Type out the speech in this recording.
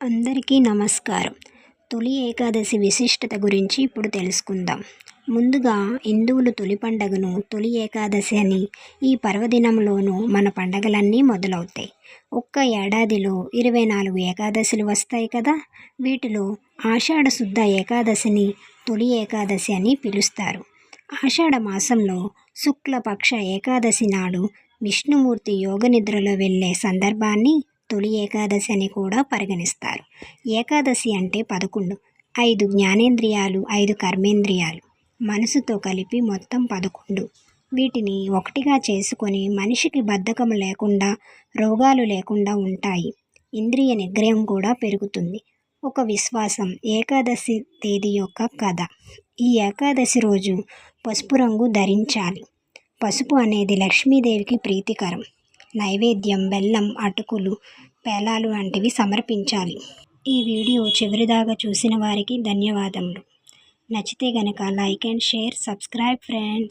అందరికీ నమస్కారం. తొలి ఏకాదశి విశిష్టత గురించి ఇప్పుడు తెలుసుకుందాం. ముందుగా హిందువులు తొలి పండగను తొలి ఏకాదశి అని ఈ పర్వదినంలోనూ మన పండగలన్నీ మొదలవుతాయి. ఒక్క ఏడాదిలో ఇరవై నాలుగు ఏకాదశులు వస్తాయి కదా? వీటిలో ఆషాఢ శుద్ధ ఏకాదశిని తొలి ఏకాదశి అని పిలుస్తారు. ఆషాఢ మాసంలో శుక్లపక్ష ఏకాదశి నాడు విష్ణుమూర్తి యోగనిద్రలో వెళ్ళే సందర్భాన్ని తొలి ఏకాదశి అని కూడా పరిగణిస్తారు. ఏకాదశి అంటే పదకొండు. ఐదు జ్ఞానేంద్రియాలు ఐదు కర్మేంద్రియాలు. మనసుతో కలిపి మొత్తం పదకొండు. వీటిని ఒకటిగా చేసుకొని మనిషికి బద్ధకం లేకుండా రోగాలు లేకుండా ఉంటాయి. ఇంద్రియ నిగ్రహం కూడా పెరుగుతుంది. ఒక విశ్వాసం ఏకాదశి తేదీ యొక్క కథ. ఈ ఏకాదశి రోజు పసుపు రంగు ధరించాలి. పసుపు అనేది లక్ష్మీదేవికి ప్రీతికరం. నైవేద్యం బెల్లం అటుకులు పేలాలు వంటివి సమర్పించాలి. ఈ వీడియో చివరిదాకా చూసిన వారికి ధన్యవాదములు. నచ్చితే గనక like and share subscribe friends.